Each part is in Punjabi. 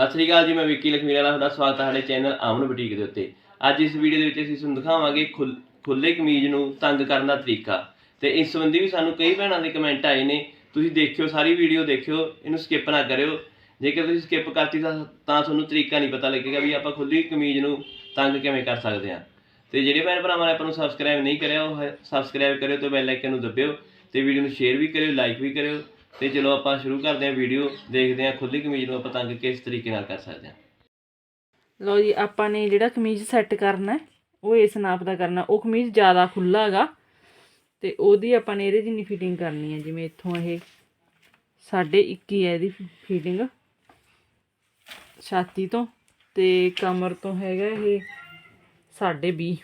ਸਤਿ ਸ੍ਰੀ ਅਕਾਲ ਜੀ, ਮੈਂ ਵਿੱਕੀ ਲਖਮੀਰ ਵਾਲਾ, ਤੁਹਾਡਾ ਸਵਾਗਤ ਹੈ ਸਾਡੇ ਚੈਨਲ ਆਮਨ ਬੁਟੀਕ ਦੇ ਉੱਤੇ। ਅੱਜ ਇਸ ਵੀਡੀਓ ਦੇ ਵਿੱਚ ਅਸੀਂ ਤੁਹਾਨੂੰ ਦਿਖਾਵਾਂਗੇ ਖੁੱਲ- ਖੁੱਲੇ ਕਮੀਜ਼ ਨੂੰ ਤੰਗ ਕਰਨ ਦਾ ਤਰੀਕਾ। ਤੇ ਇਸ ਸੰਬੰਧੀ ਵੀ ਸਾਨੂੰ ਕਈ ਭੈਣਾਂ ਦੇ ਕਮੈਂਟ ਆਏ ਨੇ, ਤੁਸੀਂ ਦੇਖਿਓ, ਸਾਰੀ ਵੀਡੀਓ ਦੇਖਿਓ, ਇਹਨੂੰ ਸਕਿਪ ਨਾ ਕਰਿਓ। ਜੇਕਰ ਤੁਸੀਂ ਸਕਿਪ ਕਰਤੀ ਤਾਂ ਤਾਂ ਤੁਹਾਨੂੰ ਤਰੀਕਾ ਨਹੀਂ ਪਤਾ ਲੱਗੇਗਾ ਵੀ ਆਪਾਂ ਖੁੱਲੀ ਕਮੀਜ਼ ਨੂੰ ਤੰਗ ਕਿਵੇਂ ਕਰ ਸਕਦੇ ਹਾਂ। ਤੇ ਜਿਹੜੇ ਭੈਣ ਭਰਾਵਾਂ ਨੇ ਆਪਾਂ ਨੂੰ ਸਬਸਕ੍ਰਾਈਬ ਨਹੀਂ ਕਰਿਆ, ਉਹ ਸਬਸਕ੍ਰਾਈਬ ਕਰਿਓ ਤੇ ਬੈਲ ਆਈਕਨ ਨੂੰ ਦਬਿਓ ਤੇ ਵੀਡੀਓ ਨੂੰ ਸ਼ੇਅਰ ਵੀ ਕਰਿਓ ਲਾਈਕ ਵੀ ਕਰਿਓ। ਤੇ ਚਲੋ ਆਪਾਂ ਸ਼ੁਰੂ ਕਰਦੇ ਹਾਂ ਵੀਡੀਓ ਦੇਖਦੇ ਹਾਂ ਖੁੱਲੀ ਕਮੀਜ਼ ਨੂੰ ਆਪਾਂ ਤੰਗ ਕਿਸ ਤਰੀਕੇ ਨਾਲ ਕਰ ਸਕਦੇ ਹਾਂ। ਲਓ ਜੀ, ਆਪਾਂ ਨੇ ਜਿਹੜਾ ਕਮੀਜ਼ ਸੈੱਟ ਕਰਨਾ ਉਹ ਇਸ ਨਾਪ ਦਾ ਕਰਨਾ। ਉਹ ਕਮੀਜ਼ ਜ਼ਿਆਦਾ ਖੁੱਲਾ ਹੈਗਾ ਤੇ ਉਹਦੀ ਆਪਾਂ ਨੇ ਇਹਦੇ ਜਿੰਨੀ ਫਿਟਿੰਗ ਕਰਨੀ ਹੈ, ਜਿਵੇਂ ਇੱਥੋਂ ਇਹ ਸਾਢੇ 21 ਹੈ ਇਹਦੀ ਫਿਟਿੰਗ ਛਾਤੀ ਤੋਂ ਤੇ ਕਮਰ ਤੋਂ ਹੈਗਾ ਇਹ ਸਾਢੇ 20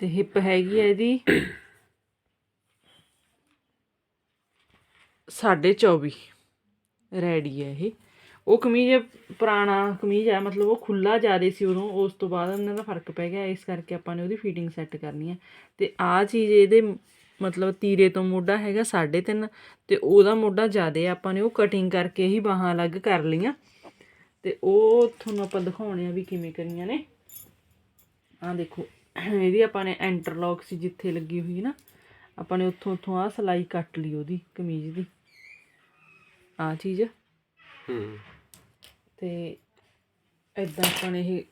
ਤੇ ਹਿੱਪ ਹੈਗੀ ਹੈ ਇਹਦੀ ਸਾਢੇ 24 ਰੈਡੀ ਹੈ ਇਹ। ਉਹ ਕਮੀਜ਼ ਪੁਰਾਣਾ ਕਮੀਜ਼ ਹੈ, ਮਤਲਬ ਉਹ ਖੁੱਲਾ ਜ਼ਿਆਦਾ ਸੀ ਉਦੋਂ, ਉਸ ਤੋਂ ਬਾਅਦ ਉਹਨਾਂ ਦਾ ਫ਼ਰਕ ਪੈ ਗਿਆ, ਇਸ ਕਰਕੇ ਆਪਾਂ ਨੇ ਉਹਦੀ ਫਿਟਿੰਗ ਸੈੱਟ ਕਰਨੀ ਹੈ। ਤੇ ਆਹ ਚੀਜ਼ ਇਹਦੇ ਮਤਲਬ ਤੀਰੇ ਤੋਂ ਮੋਢਾ ਹੈਗਾ 3.5 ਤੇ ਉਹਦਾ ਮੋਢਾ ਜ਼ਿਆਦਾ ਹੈ। ਆਪਾਂ ਨੇ ਉਹ ਕਟਿੰਗ ਕਰਕੇ ਹੀ ਬਾਹਾਂ ਅਲੱਗ ਕਰ ਲਈਆਂ। ਤੇ ਉਹ ਤੁਹਾਨੂੰ ਆਪਾਂ ਦਿਖਾਉਣੇ ਆ ਵੀ ਕਿਵੇਂ ਕਰੀਆਂ ਨੇ। ਆਹ ਦੇਖੋ, ਇਹਦੀ ਆਪਾਂ ਨੇ ਇੰਟਰਲੌਕ ਸੀ ਜਿੱਥੇ ਲੱਗੀ ਹੋਈ ਨਾ, ਆਪਾਂ ਨੇ ਉੱਥੋਂ ਉੱਥੋਂ ਆਹ ਸਲਾਈ ਕੱਟ ਲਈ ਉਹਦੀ ਕਮੀਜ਼ ਦੀ। ਆਹ ਚੀਜ਼। ਹੂੰ। ਤੇ ਇਦਾਂ ਆਪਾਂ ਨੇ ਇਹ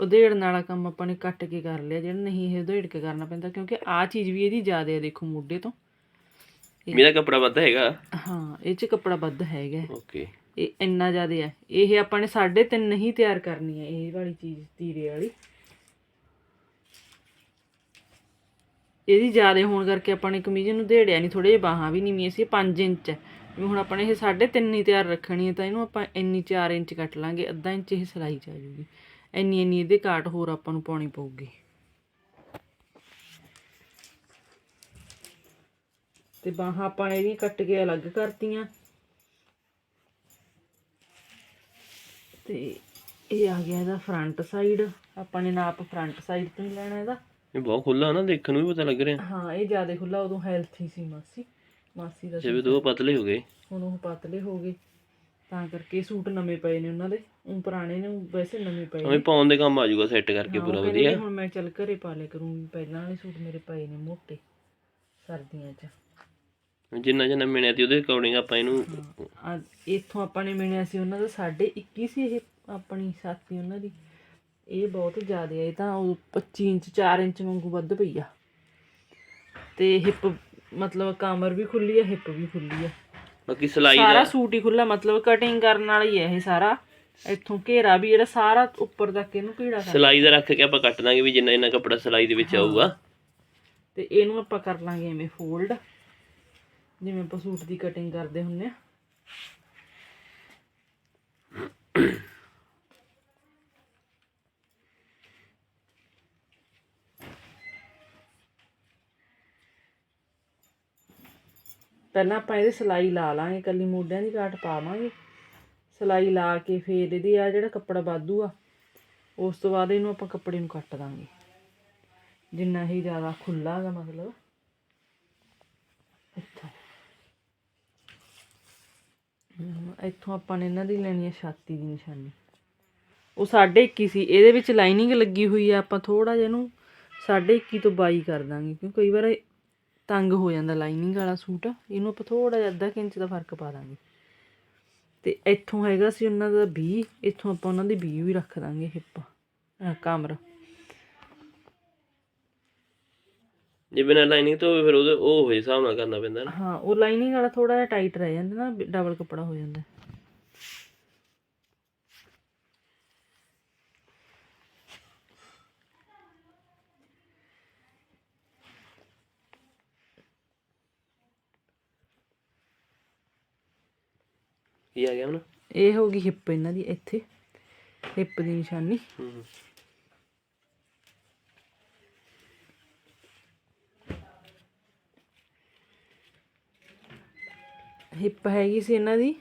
ਉਧੇੜਨ ਵਾਲਾ ਕੰਮ ਆਪਾਂ ਨੇ ਕੱਟ ਕੇ ਕਰ ਲਿਆ ਜਿਹੜਾ ਨਹੀਂ ਇਹ ਉਧੇੜ ਕੇ ਕਰਨਾ ਪੈਂਦਾ ਕਿਉਂਕਿ ਆਹ ਚੀਜ਼ ਵੀ ਇਹਦੀ ਜ਼ਿਆਦਾ ਹੈ ਦੇਖੋ ਮੋਢੇ ਤੋਂ। ਮੇਰਾ ਕੱਪੜਾ ਵੱਧ ਹੈਗਾ। ਹਾਂ ਇਹ 'ਚ ਕੱਪੜਾ ਵੱਧ ਹੈਗਾ। ਓਕੇ। ਇਹ ਇੰਨਾ ਜ਼ਿਆਦਾ ਹੈ ਇਹ ਆਪਾਂ ਨੇ 3.5 ਨਹੀਂ ਤਿਆਰ ਕਰਨੀ ਹੈ ਇਹ ਵਾਲੀ ਚੀਜ਼ ਤੀਰੇ ਵਾਲੀ। ਇਹਦੀ ਜ਼ਿਆਦਾ ਹੋਣ ਕਰਕੇ ਆਪਾਂ ਨੇ ਕਮੀਜ਼ ਨੂੰ ਦੇੜਿਆ ਨਹੀਂ ਥੋੜੇ ਜਿਹੇ ਬਾਹਾਂ ਵੀ ਨੀਵੀਆਂ ਸੀ 5 ਇੰਚ ਹੈ ਜਿਵੇਂ ਹੁਣ ਆਪਾਂ ਨੇ ਇਹ 3.5 ਹੀ ਤਿਆਰ ਰੱਖਣੀ ਹੈ ਤਾਂ ਇਹਨੂੰ ਆਪਾਂ ਇੰਨੀ 4 ਇੰਚ ਕੱਟ ਲਾਂਗੇ ਅੱਧਾ ਇੰਚ ਇਹ ਸਿਲਾਈ ਚ ਆ ਜੂਗੀ। ਇੰਨੀ ਇੰਨੀ ਇਹਦੇ ਕਾਟ ਹੋਰ ਆਪਾਂ ਨੂੰ ਪਾਉਣੀ ਪਊਗੀ। ਤੇ ਬਾਹਾਂ ਆਪਾਂ ਨੇ ਇਹਦੀਆਂ ਕੱਟ ਕੇ ਅਲੱਗ ਕਰਤੀਆਂ। ਤੇ ਇਹ ਆ ਗਿਆ ਇਹਦਾ ਫਰੰਟ ਸਾਈਡ ਆਪਾਂ ਨੇ ਨਾਪ ਫਰੰਟ ਸਾਈਡ ਤੋਂ ਹੀ ਲੈਣਾ ਇਹਦਾ। ਇਹ ਬਹੁਤ ਖੁੱਲਾ ਨਾ ਦੇਖਣ ਨੂੰ ਵੀ ਪਤਾ ਲੱਗ ਰਿਹਾ। ਹਾਂ ਇਹ ਜ਼ਿਆਦਾ ਖੁੱਲਾ ਉਦੋਂ ਹੈਲਥੀ ਸੀ ਮਾਸੀ। ਮਾਸੀ ਦਾ ਜਿਵੇਂ ਦੋ ਪਤਲੇ ਹੋ ਗਏ। ਹੁਣ ਉਹ ਪਤਲੇ ਹੋ ਗਏ। ਤਾਂ ਕਰਕੇ ਸੂਟ ਨਵੇਂ ਪਏ ਨੇ ਉਹਨਾਂ ਦੇ। ਉਹ ਪੁਰਾਣੇ ਨੇ ਵੈਸੇ ਨਵੇਂ ਪਏ ਹਮੇ ਪਾਉਣ ਦੇ ਕੰਮ ਆ ਜਾਊਗਾ ਸੈੱਟ ਕਰਕੇ ਹਾਂ, ਪੂਰਾ ਉਹ ਕਹਿੰਦੇ ਵੀ ਵਧੀਆ ਹੁਣ ਮੈਂ ਚੱਲ ਘਰੇ ਪਾ ਲਿਆ ਕਰੂੰਗੀ। ਪਹਿਲਾਂ ਵਾਲੇ ਸੂਟ ਮੇਰੇ ਪਏ ਨੇ ਮੋਟੇ ਸਰਦੀਆਂ 'ਚ। ਜਿੰਨਾ ਜਿੰਨਾ ਮਿਲਿਆ ਤੀ ਉਹਦੇ ਅਕੋਰਡਿੰਗ ਆਪਾਂ ਇਹਨੂੰ ਆ ਇੱਥੋਂ ਆਪਾਂ ਨੇ ਮਿਲਿਆ ਸੀ ਉਹਨਾਂ ਦਾ ਸਾਢੇ 21 ਸੀ ਇਹ ਆਪਣੀ ਸਾਥੀ ਉਹਨਾਂ ਦੀ। ਇਹ ਬਹੁਤ ਜ਼ਿਆਦਾ ਹੈ ਇਹ ਤਾਂ ਉਹ 25 ਇੰਚ 4 ਇੰਚ ਵਾਂਗੂ ਵੱਧ ਪਈ ਆ। ਤੇ ਹਿੱਪ ਮਤਲਬ ਕਮਰ ਵੀ ਖੁੱਲੀ ਹੈ ਹਿੱਪ ਵੀ ਖੁੱਲੀ ਹੈ ਬਾਕੀ ਸਿਲਾਈ ਸਾਰਾ ਦਾ ਸੂਟ ਹੀ ਖੁੱਲਾ ਮਤਲਬ ਕਟਿੰਗ ਕਰਨ ਵਾਲਾ ਹੀ ਹੈ ਇਹ ਸਾਰਾ। ਇੱਥੋਂ ਘੇਰਾ ਵੀ ਜਿਹੜਾ ਸਾਰਾ ਉੱਪਰ ਤੱਕ ਇਹਨੂੰ ਭੀੜਾ ਕਰ ਸਿਲਾਈ ਦਾ ਰੱਖ ਕੇ ਆਪਾਂ ਕੱਟ ਦਾਂਗੇ ਵੀ ਜਿੰਨਾ ਇੰਨਾ ਕੱਪੜਾ ਸਿਲਾਈ ਦੇ ਵਿੱਚ ਆਊਗਾ। ਤੇ ਇਹਨੂੰ ਆਪਾਂ ਕਰ ਲਾਂਗੇ ਐਵੇਂ ਫੋਲਡ ਜਿਵੇਂ ਆਪਾਂ ਸੂਟ ਦੀ ਕਟਿੰਗ ਕਰਦੇ ਹੁੰਨੇ ਆ। ਪਹਿਲਾਂ ਆਪਾਂ ਇਹਦੇ ਸਿਲਾਈ ਲਾ ਲਾਂਗੇ ਕੱਲੀ ਮੋਢਿਆਂ ਦੀ ਕਾਟ ਪਾਵਾਂਗੇ। ਸਿਲਾਈ ਲਾ ਕੇ ਫੇਰ ਇਹਦੀ ਆ ਜਿਹੜਾ ਕੱਪੜਾ ਵਾਧੂ ਆ, ਉਸ ਤੋਂ ਬਾਅਦ ਇਹਨੂੰ ਆਪਾਂ ਕੱਪੜੇ ਨੂੰ ਕੱਟ ਦਾਂਗੇ। ਜਿੰਨਾ ਹੀ ਜ਼ਿਆਦਾ ਖੁੱਲਾ ਹੈਗਾ ਮਤਲਬ। ਇੱਥੋਂ। ਇੱਥੋਂ ਆਪਾਂ ਨੇ ਇਹਨਾਂ ਦੀ ਲੈਣੀ ਹੈ ਛਾਤੀ ਦੀ ਨਿਸ਼ਾਨੀ। ਉਹ 21.5 ਸੀ, ਇਹਦੇ ਵਿੱਚ ਲਾਈਨਿੰਗ ਲੱਗੀ ਹੋਈ ਆ, ਆਪਾਂ ਥੋੜਾ ਜਿਹਾ ਇਹਨੂੰ 21.5 ਤੋਂ 22 ਕਰ ਦਾਂਗੇ, ਕਿਉਂਕਿ ਕਈ ਵਾਰ ਤੰਗ ਹੋ ਜਾਂਦਾ ਲਾਈਨਿੰਗ ਵਾਲਾ ਸੂਟ ਇਹਨੂੰ ਆਪਾਂ ਥੋੜਾ ਜਿਹਾ ਅੱਧਾ ਇੰਚ ਦਾ ਫ਼ਰਕ ਪਾ ਦਾਂਗੇ। ਤੇ ਇੱਥੋਂ ਹੈਗਾ ਸੀ ਉਹਨਾਂ ਦਾ 20 ਇੱਥੋਂ ਆਪਾਂ ਉਹਨਾਂ ਦੀ 20 ਵੀ ਰੱਖ ਦਾਂਗੇ ਹਿੱਪ ਕਮਰ। ਜੇ ਬਿਨਾਂ ਲਾਈਨਿੰਗ ਤੋਂ ਫਿਰ ਉਹਦੇ ਉਹ ਹੋਏ ਹਿਸਾਬ ਨਾਲ ਕਰਨਾ ਪੈਂਦਾ ਨਾ। ਹਾਂ ਉਹ ਲਾਈਨਿੰਗ ਵਾਲਾ ਥੋੜਾ ਜਿਹਾ ਟਾਈਟ ਰਹਿ ਜਾਂਦਾ ਨਾ ਡਬਲ ਕੱਪੜਾ ਹੋ ਜਾਂਦਾ। ਕੀ ਆ ਗਿਆ ਹੁਣ? ਇਹ ਹੋ ਗਈ ਹਿੱਪ ਇਹਨਾਂ ਦੀ ਇੱਥੇ। ਹਿੱਪ ਦੀ ਨਿਸ਼ਾਨੀ। ਹੂੰ ਹਿੱਪ ਹੈਗੀ ਸੀ ਇਹਨਾਂ ਦੀ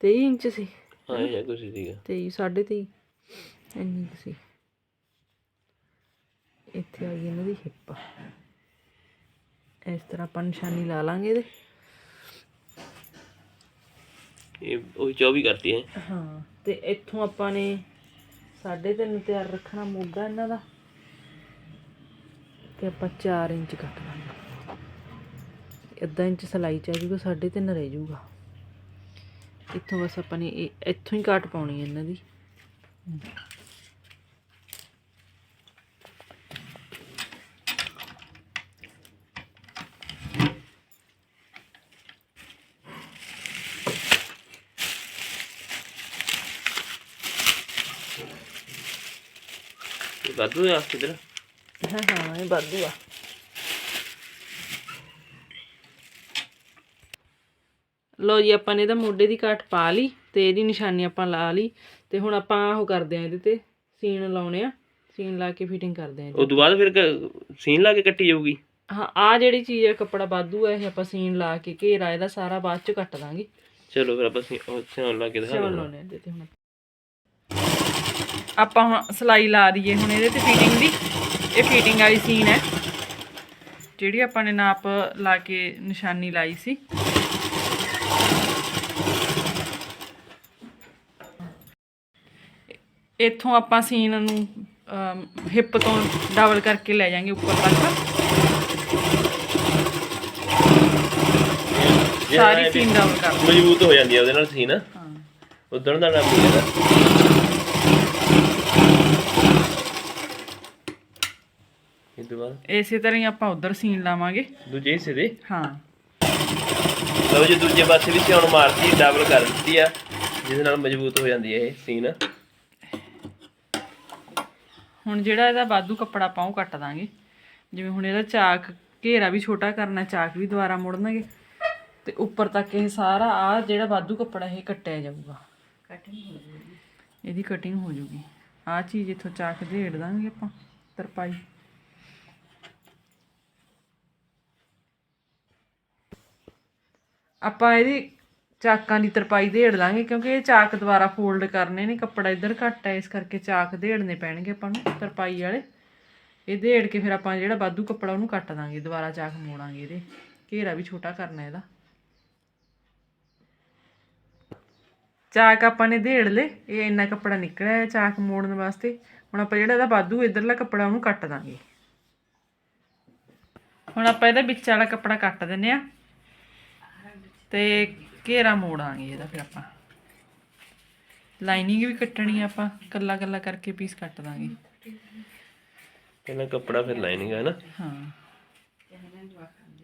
23 ਇੰਚ ਸੀ। ਹਾਂ ਇਹ ਕੁਛ ਸੀਗਾ। 23 23.5 ਇੰਨੀ ਸੀ। ਇੱਥੇ ਆ ਗਈ ਇਹਨਾਂ ਦੀ ਹਿੱਪ। ਇਸ ਤਰ੍ਹਾਂ ਆਪਾਂ ਨਿਸ਼ਾਨੀ ਲਾ ਲਾਂਗੇ ਇਹਦੇ। ਇਹ ਉਹ 24 ਕਰਤੀ ਹੈ। ਹਾਂ, ਤੇ ਇੱਥੋਂ ਆਪਾਂ ਨੇ 3.5 ਤਿਆਰ ਰੱਖਣਾ ਮੋਢਾ ਇਹਨਾਂ ਦਾ। ਤੇ ਆਪਾਂ 4 ਇੰਚ ਕੱਟ ਲਾਂਗੇ। ਅੱਧਾ ਇੰਚ ਸਲਾਈ ਚ ਆ ਜੂਗਾ 3.5 ਰਹਿ ਜੂਗਾ। ਇੱਥੋਂ ਬਸ ਆਪਾਂ ਨੇ ਇਹ ਇੱਥੋਂ ਹੀ ਕੱਟ ਪਾਉਣੀ ਹੈ ਇਹਨਾਂ ਦੀ। ਵਾਧੂ ਆ ਕਿਧਰ ਹਾਂ ਹਾਂ ਇਹ ਵਾਧੂ ਆ। ਲੋ ਜੀ ਆਪਾਂ ਨੇ ਇਹਦਾ ਮੋਢੇ ਦੀ ਕਾਟ ਪਾ ਲਈ ਤੇ ਇਹਦੀ ਨਿਸ਼ਾਨੀ ਆਪਾਂ ਲਾ ਲਈ ਤੇ ਹੁਣ ਆਪਾਂ ਉਹ ਕਰਦੇ ਆ ਇਹਦੇ ਤੇ ਸੀਨ ਲਾਉਣੇ ਆ। ਸੀਨ ਲਾ ਕੇ ਫਿਟਿੰਗ ਕਰਦੇ ਆ ਉਸ ਤੋਂ ਬਾਅਦ ਫਿਰ ਸੀਨ ਲਾ ਕੇ ਕੱਟੀ ਜਾਊਗੀ? ਹਾਂ ਆ ਜਿਹੜੀ ਚੀਜ਼ ਹੈ ਕੱਪੜਾ ਵਾਧੂ ਹੈ ਇਹ ਆਪਾਂ ਸੀਨ ਲਾ ਕੇ ਘੇਰਾ ਇਹਦਾ ਸਾਰਾ ਬਾਅਦ ਚ ਕੱਟ ਦਾਂਗੇ। ਚਲੋ ਫਿਰ ਆਪਾਂ ਸੀ ਉਹ ਸਿਉਣ ਲਾ ਕੇ ਦਿਖਾ ਦਿੰਦੇ ਹੁਣ। ਆਪਾਂ ਹੁਣ ਸਲਾਈ ਲਾ ਦਈਏ ਹੁਣ ਇਹਦੇ ਤੇ ਫਿਟਿੰਗ ਦੀ। ਇਹ ਫਿਟਿੰਗ ਵਾਲੀ ਸੀਨ ਹੈ। ਜਿਹੜੀ ਆਪਾਂ ਨੇ ਨਾਪ ਲਾ ਕੇ ਨਿਸ਼ਾਨੀ ਲਾਈ ਸੀ। ਇੱਥੋਂ ਆਪਾਂ ਸੀਨ ਨੂੰ ਹਿੱਪ ਤੋਂ ਡਬਲ ਕਰਕੇ ਲੈ ਜਾਾਂਗੇ ਉੱਪਰ ਤੱਕ। ਸਾਰੀ ਵੀ ਸੀਨ ਡਬਲ ਕਰ। ਮਜ਼ਬੂਤ ਹੋ ਜਾਂਦੀ ਹੈ ਉਹਦੇ ਨਾਲ ਸੀਨ ਹਾਂ। ਉਦੋਂ ਦਾ ਨਾ ਪੀਣਾ ਇਹ ਤੋਂ ਬਾਅਦ ਇਸੇ ਤਰ੍ਹਾਂ ਹੀ ਆਪਾਂ ਉਧਰ ਸੀਨ ਲਾਵਾਂਗੇ। ਦੂਜੇ ਹਿੱਸੇ ਦੇ? ਹਾਂ। ਲਓ ਜੀ ਦੂਜੇ ਪਾਸੇ ਵੀ ਸਿਉਣ ਮਾਰਤੀ ਡਬਲ ਕਰ ਦਿੱਤੀ ਆ ਜਿਸ ਨਾਲ ਮਜ਼ਬੂਤ ਹੋ ਜਾਂਦੀ ਹੈ ਇਹ ਸੀਨ ਹੁਣ ਜਿਹੜਾ ਇਹਦਾ ਬਾਦੂ ਕੱਪੜਾ ਆਪਾਂ ਉਹ ਕੱਟ ਦਾਂਗੇ। ਜਿਵੇਂ ਹੁਣ ਇਹਦਾ ਚਾਕ ਘੇਰਾ ਵੀ ਛੋਟਾ ਕਰਨਾ ਚਾਕ ਵੀ ਦੁਬਾਰਾ ਮੁੜਨਗੇ। ਤੇ ਉੱਪਰ ਤੱਕ ਇਹ ਸਾਰਾ ਆ ਜਿਹੜਾ ਬਾਦੂ ਕੱਪੜਾ ਇਹ ਕੱਟਿਆ ਜਾਊਗਾ। ਇਹਦੀ ਕਟਿੰਗ ਹੋ ਜੂਗੀ ਆ ਚੀਜ਼ ਇੱਥੋਂ ਚਾਕ ਢੇੜ ਦਾਂਗੇ ਆਪਾਂ ਤਰਪਾਈ। ਆਪਾਂ ਇਹਦੀ ਚਾਕਾਂ ਦੀ ਤਰਪਾਈ ਦੇੜ ਲਾਂਗੇ, ਕਿਉਂਕਿ ਇਹ ਚਾਕ ਦੁਬਾਰਾ ਫੋਲਡ ਕਰਨੇ ਨੇ, ਕੱਪੜਾ ਇੱਧਰ ਘੱਟ ਹੈ, ਇਸ ਕਰਕੇ ਚਾਕ ਦੇੜਨੇ ਪੈਣਗੇ ਆਪਾਂ ਨੂੰ, ਤਰਪਾਈ ਵਾਲੇ। ਇਹ ਦੇੜ ਕੇ ਫਿਰ ਆਪਾਂ ਜਿਹੜਾ ਬਾਦੂ ਕੱਪੜਾ ਉਹਨੂੰ ਕੱਟ ਦਾਂਗੇ, ਦੁਬਾਰਾ ਚਾਕ ਮੋੜਾਂਗੇ ਇਹਦੇ। ਘੇਰਾ ਵੀ ਛੋਟਾ ਕਰਨਾ ਇਹਦਾ। ਚਾਕ ਆਪਾਂ ਨੇ ਦੇੜ ਲੇ ਇਹ ਇੰਨਾ ਕੱਪੜਾ ਨਿਕਲਿਆ ਹੈ ਚਾਕ ਮੋੜਨ ਵਾਸਤੇ। ਹੁਣ ਆਪਾਂ ਜਿਹੜਾ ਇਹਦਾ ਬਾਦੂ ਇਧਰਲਾ ਕੱਪੜਾ ਉਹਨੂੰ ਕੱਟ ਦਾਂਗੇ। ਹੁਣ ਆਪਾਂ ਇਹਦਾ ਵਿੱਚ ਵਾਲਾ ਕੱਪੜਾ ਕੱਟ ਦਿੰਨੇ ਆ ਤੇ ਘੇਰਾ ਮੋੜਾਂਗੇ ਇਹਦਾ ਫਿਰ ਆਪਾਂ। ਲਾਈਨਿੰਗ ਵੀ ਕੱਟਣੀ ਆ ਆਪਾਂ ਕੱਲਾ ਕੱਲਾ ਕਰਕੇ ਪੀਸ ਕੱਟ ਦਾਂਗੇ। ਪਹਿਲਾਂ ਕੱਪੜਾ ਫਿਰ ਲਾਈਨਿੰਗ ਹੈ ਨਾ। ਹਾਂ।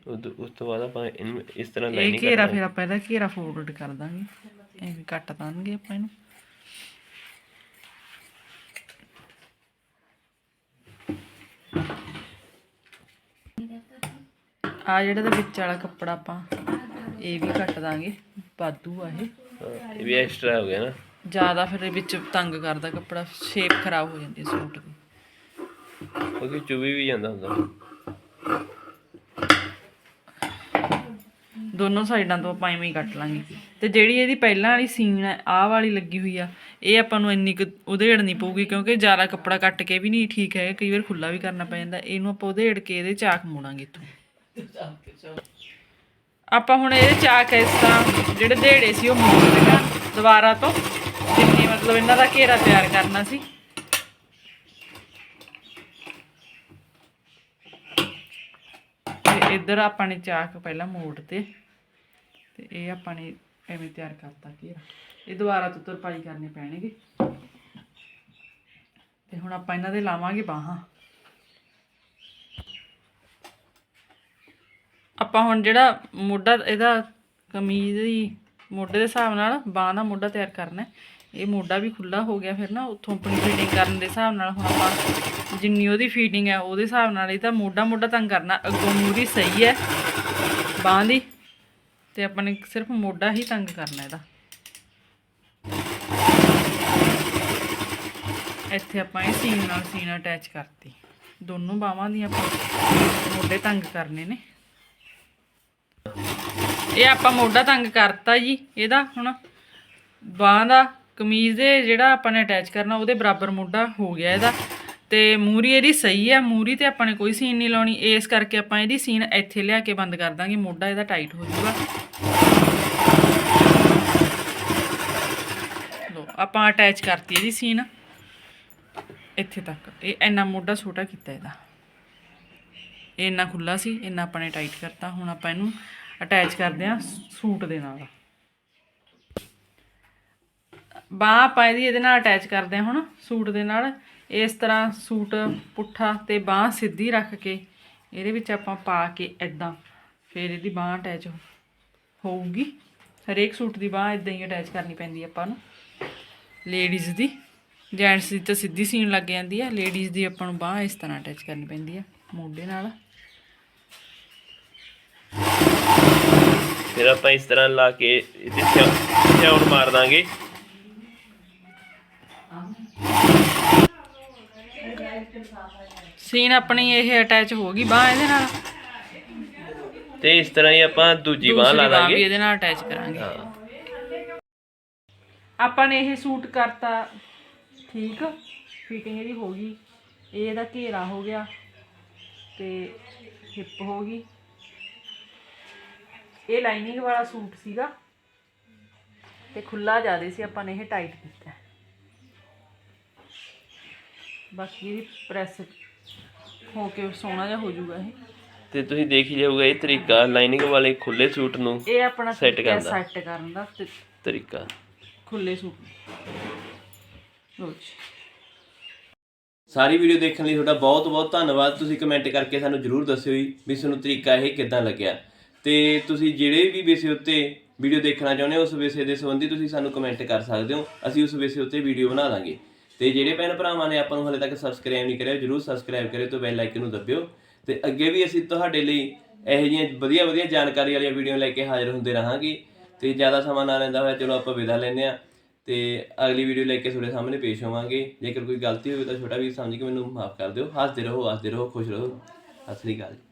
ਉਦੋਂ- ਉਸ ਤੋਂ ਬਾਅਦ ਆਪਾਂ ਇਹਨੂੰ ਇਸ ਤਰ੍ਹਾਂ ਇਹ ਲਾਈਨਿੰਗ ਘੇਰਾ ਫਿਰ ਆਪਾਂ ਇਹਦਾ ਘੇਰਾ ਫੋਲਡ ਕਰ ਦਾਂਗੇ। ਐਵੇਂ ਕੱਟ ਦਾਂਗੇ ਆਪਾਂ ਇਹਨੂੰ। ਆ ਜਿਹੜਾ ਦਾ ਵਿੱਚ ਵਾਲਾ ਕੱਪੜਾ ਆਪਾਂ ਇਹ ਵੀ ਕੱਟ ਦਾਂਗੇ ਵਾਧੂ ਆ ਇਹ। ਇਹ ਵੀ ਐਕਸਟਰਾ ਹੋ ਗਿਆ ਨਾ। ਜ਼ਿਆਦਾ ਫਿਰ ਵਿੱਚ ਤੰਗ ਕਰਦਾ ਕੱਪੜਾ ਸ਼ੇਪ ਖਰਾਬ ਹੋ ਜਾਂਦੀ ਹੈ ਸੂਟ ਦੀ। ਕਿਉਂਕਿ ਚੁਬੀ ਵੀ ਜਾਂਦਾ ਹੁੰਦਾ। ਦੋਨੋਂ ਸਾਈਡਾਂ ਤੋਂ ਆਪਾਂ ਐਵੇਂ ਹੀ ਕੱਟ ਲਾਂਗੇ। ਤੇ ਜਿਹੜੀ ਇਹਦੀ ਪਹਿਲਾਂ ਵਾਲੀ ਸੀਨ ਹੈ ਆਹ ਵਾਲੀ ਲੱਗੀ ਹੋਈ ਆ ਇਹ ਆਪਾਂ ਨੂੰ ਇੰਨੀ ਕੁ ਉਧੇੜਨੀ ਪਊਗੀ ਕਿਉਂਕਿ ਜ਼ਿਆਦਾ ਕੱਪੜਾ ਕੱਟ ਕੇ ਵੀ ਨਹੀਂ ਠੀਕ ਹੈ ਕਈ ਵਾਰ ਖੁੱਲਾ ਵੀ ਕਰਨਾ ਪੈ ਜਾਂਦਾ। ਇਹਨੂੰ ਆਪਾਂ ਉਧੇੜ ਕੇ ਇਹਦੇ ਚਾਕ ਮੋੜਾਂਗੇ ਇੱਥੋਂ। ਆਪਾਂ ਹੁਣ ਇਹ ਚਾ ਕੇ ਇਸ ਤਰ੍ਹਾਂ ਜਿਹੜੇ ਦੇੜੇ ਸੀ ਉਹ ਮੋੜ ਦੇਣਾ ਦੁਬਾਰਾ ਤੋਂ। ਜਿੰਨੀ ਮਤਲਬ ਇਹਨਾਂ ਦਾ ਘੇਰਾ ਤਿਆਰ ਕਰਨਾ ਸੀ। ਤੇ ਇੱਧਰ ਆਪਾਂ ਨੇ ਚਾਕ ਪਹਿਲਾਂ ਮੋੜ ਤੇ ਤੇ ਇਹ ਆਪਾਂ ਨੇ ਐਵੇਂ ਤਿਆਰ ਕਰਤਾ ਘੇਰਾ। ਇਹ ਦੁਬਾਰਾ ਤੋਂ ਤਰਪਾਈ ਕਰਨੇ ਪੈਣਗੇ। ਤੇ ਹੁਣ ਆਪਾਂ ਇਹਨਾਂ ਦੇ ਲਾਵਾਂਗੇ ਬਾਹਾਂ। ਆਪਾਂ ਹੁਣ ਜਿਹੜਾ ਮੋਢਾ, ਇਹਦਾ ਕਮੀਜ਼ ਦੀ ਮੋਢੇ ਦੇ ਹਿਸਾਬ ਨਾਲ ਬਾਹਾਂ ਦਾ ਮੋਢਾ ਤਿਆਰ ਕਰਨਾ ਇਹ ਮੋਢਾ ਵੀ ਖੁੱਲਾ ਹੋ ਗਿਆ ਫਿਰ ਨਾ, ਉੱਥੋਂ ਆਪਣੀ ਫਿਟਿੰਗ ਕਰਨ ਦੇ ਹਿਸਾਬ ਨਾਲ ਹੁਣ ਆਪਾਂ ਜਿੰਨੀ ਉਹਦੀ ਫਿਟਿੰਗ ਹੈ, ਉਹਦੇ ਹਿਸਾਬ ਨਾਲ ਇਹ ਤਾਂ ਮੋਢਾ ਮੋਢਾ ਤੰਗ ਕਰਨਾ, ਅੱਗੋਂ ਮੂਰੀ ਸਹੀ ਹੈ ਬਾਹਾਂ ਦੀ। ਤੇ ਆਪਾਂ ਨੇ ਸਿਰਫ ਮੋਢਾ ਹੀ ਤੰਗ ਕਰਨਾ ਇਹਦਾ। ਇੱਥੇ ਆਪਾਂ ਇਹ ਸੀਨ ਨਾਲ ਸੀਨ ਅਟੈਚ ਕਰਤੀ। ਦੋਨੋਂ ਬਾਹਾਂ ਦੀਆਂ ਆਪਾਂ ਮੋਢੇ ਤੰਗ ਕਰਨੇ ਨੇ। ਇਹ ਆਪਾਂ ਮੋਢਾ ਤੰਗ ਕਰਤਾ ਜੀ ਇਹਦਾ ਹੁਣ। ਬਾਹਾਂ ਦਾ ਕਮੀਜ਼ ਦੇ ਜਿਹੜਾ ਆਪਾਂ ਨੇ ਅਟੈਚ ਕਰਨਾ, ਉਹਦੇ ਬਰਾਬਰ ਮੋਢਾ ਹੋ ਗਿਆ ਇਹਦਾ। ਤੇ ਮੂਰੀ ਇਹਦੀ ਸਹੀ ਹੈ ਮੂਰੀ ਤੇ ਆਪਾਂ ਨੇ ਕੋਈ ਸੀਨ ਨਹੀਂ ਲਾਉਣੀ। ਇਸ ਕਰਕੇ ਆਪਾਂ ਇਹਦੀ ਸੀਨ ਇੱਥੇ ਲਿਆ ਕੇ ਬੰਦ ਕਰ ਦਾਂਗੇ, ਮੋਢਾ ਇਹਦਾ ਟਾਈਟ ਹੋ ਜਾਊਗਾ। ਆਪਾਂ ਅਟੈਚ ਕਰਤੀ ਇਹਦੀ ਸੀਨ। ਇੱਥੇ ਤੱਕ। ਇਹ ਇੰਨਾ ਮੋਢਾ ਛੋਟਾ ਕੀਤਾ ਇਹਦਾ। ਇਹ ਇੰਨਾ ਖੁੱਲਾ ਸੀ, ਇੰਨਾ ਆਪਾਂ ਨੇ ਟਾਈਟ ਕਰਤਾ। ਹੁਣ ਆਪਾਂ ਇਹਨੂੰ ਅਟੈਚ ਕਰਦੇ ਹਾਂ ਸੂਟ ਦੇ ਨਾਲ। ਬਾਹ ਆਪਾਂ ਇਹਦੀ, ਇਹਦੇ ਨਾਲ ਅਟੈਚ ਕਰਦੇ ਹਾਂ ਹੁਣ, ਸੂਟ ਦੇ ਨਾਲ। ਇਸ ਤਰ੍ਹਾਂ ਸੂਟ, ਪੁੱਠਾ ਤੇ ਬਾਹ ਸਿੱਧੀ ਰੱਖ ਕੇ ਇਹਦੇ ਵਿੱਚ ਆਪਾਂ ਪਾ ਕੇ ਐਦਾਂ ਫਿਰ ਇਹਦੀ ਬਾਹ ਅਟੈਚ ਹੋਊਗੀ। ਹਰੇਕ ਸੂਟ ਦੀ ਬਾਹ ਇਦਾਂ ਹੀ ਅਟੈਚ ਕਰਨੀ ਪੈਂਦੀ ਆਪਾਂ ਨੂੰ। ਲੇਡੀਜ਼ ਦੀ, ਜੈਂਟਸ ਦੀ ਤਾਂ ਸਿੱਧੀ ਸੀਨ ਲੱਗ ਜਾਂਦੀ ਹੈ ਲੇਡੀਜ਼ ਦੀ ਆਪਾਂ ਨੂੰ ਬਾਹ ਇਸ ਤਰ੍ਹਾਂ ਅਟੈਚ ਕਰਨੀ ਪੈਂਦੀ ਹੈ ਮੋਢੇ ਨਾਲ। ਫਿਰ ਆਪਾਂ ਇਸ ਤਰ੍ਹਾਂ ਲਾ ਕੇ ਇਹਦੇ ਸਿਆਉਣ ਮਾਰ ਦਾਂਗੇ। ਸੀਨ ਆਪਣੀ ਇਹ ਅਟੈਚ ਹੋ ਗਈ ਬਾਹ ਇਹਦੇ ਨਾਲ। ਤੇ ਇਸ ਤਰ੍ਹਾਂ ਹੀ ਆਪਾਂ ਦੂਜੀ ਬਾਹ ਲਾ ਵੀ ਦਾਂਗੇ। ਇਹਦੇ ਨਾਲ ਅਟੈਚ ਕਰਾਂਗੇ। ਆਪਾਂ ਨੇ ਇਹ ਸੂਟ ਕਰਤਾ। ਠੀਕ। ਫਿਟਿੰਗ ਇਹਦੀ ਹੋ ਗਈ। ਇਹ ਇਹਦਾ ਘੇਰਾ ਹੋ ਗਿਆ। ਤੇ ਹਿੱਪ ਹੋ ਗਈ। ਇਹ ਲਾਈਨਿੰਗ ਵਾਲਾ ਸੂਟ ਸੀਗਾ ਤੇ ਖੁੱਲਾ ਜ਼ਿਆਦੇ ਸੀ ਆਪਾਂ ਨੇ ਇਹ ਟਾਈਟ ਕੀਤਾ। ਬਾਕੀ ਇਹਦੀ ਪ੍ਰੈਸ ਹੋ ਕੇ ਸੋਹਣਾ ਜਿਹਾ ਹੋ ਜਾਊਗਾ ਇਹ। ਤੇ ਤੁਸੀਂ ਦੇਖ ਹੀ ਜਾਊਗਾ ਇਹ ਤਰੀਕਾ ਲਾਈਨਿੰਗ ਵਾਲੇ ਖੁੱਲੇ ਸੂਟ ਨੂੰ ਇਹ ਆਪਣਾ ਤਰੀਕਾ ਕਰਨ ਦਾ। ਸੈੱਟ ਕਰਨ ਦਾ ਤਰੀਕਾ। ਖੁੱਲੇ ਸੂਟ ਲੋ ਜੀ। ਸਾਰੀ ਵੀਡੀਓ ਦੇਖਣ ਲਈ ਤੁਹਾਡਾ ਬਹੁਤ ਬਹੁਤ ਧੰਨਵਾਦ। ਤੁਸੀਂ ਕਮੈਂਟ ਕਰਕੇ ਸਾਨੂੰ ਜਰੂਰ ਦੱਸਿਓ ਵੀ ਤੁਹਾਨੂੰ ਤਰੀਕਾ ਇਹ ਕਿੱਦਾਂ ਲੱਗਿਆ। ਤੇ ਤੁਸੀਂ ਜਿਹੜੇ ਵੀ ਵਿਸ਼ੇ ਉੱਤੇ ਵੀਡੀਓ ਦੇਖਣਾ ਚਾਹੁੰਦੇ ਹੋ, ਉਸ ਵਿਸ਼ੇ ਦੇ ਸੰਬੰਧੀ ਤੁਸੀਂ ਸਾਨੂੰ ਕਮੈਂਟ ਕਰ ਸਕਦੇ ਹੋ। ਅਸੀਂ ਉਸ ਵਿਸ਼ੇ ਉੱਤੇ ਵੀਡੀਓ ਬਣਾ ਦਾਂਗੇ। ਤੇ ਜਿਹੜੇ ਭੈਣ ਭਰਾਵਾਂ ਨੇ ਆਪਾਂ ਨੂੰ ਹਲੇ ਤੱਕ ਸਬਸਕ੍ਰਾਈਬ ਨਹੀਂ ਕਰਿਆ, ਜਰੂਰ ਸਬਸਕ੍ਰਾਈਬ ਕਰਿਓ ਤੇ ਬੈਲ ਆਈਕਨ ਨੂੰ ਦਬਿਓ। ਤੇ ਅੱਗੇ ਵੀ ਅਸੀਂ ਤੁਹਾਡੇ ਲਈ ਇਹੋ ਜਿਹੀਆਂ ਵਧੀਆ ਵਧੀਆ ਜਾਣਕਾਰੀ ਵਾਲੀਆਂ ਵੀਡੀਓ ਲੈ ਕੇ ਹਾਜ਼ਰ ਹੁੰਦੇ ਰਹਾਂਗੇ। ਤੇ ਜ਼ਿਆਦਾ ਸਮਾਂ ਨਾ ਲੈਂਦਾ ਹੋਇਆ, ਚਲੋ ਆਪਾਂ ਵਿਦਾ ਲੈਂਦੇ ਆ ਤੇ ਅਗਲੀ ਵੀਡੀਓ ਲੈ ਕੇ ਤੁਹਾਡੇ ਸਾਹਮਣੇ ਪੇਸ਼ ਹੋਵਾਂਗੇ। ਜੇਕਰ ਕੋਈ ਗਲਤੀ ਹੋਵੇ ਤਾਂ ਛੋਟਾ ਵੀ ਸਮਝ ਕੇ ਮੈਨੂੰ ਮਾਫ ਕਰ ਦਿਓ। ਹੱਸਦੇ ਰਹੋ ਹੱਸਦੇ ਰਹੋ, ਖੁਸ਼ ਰਹੋ। ਸਤਿ ਸ੍ਰੀ ਅਕਾਲ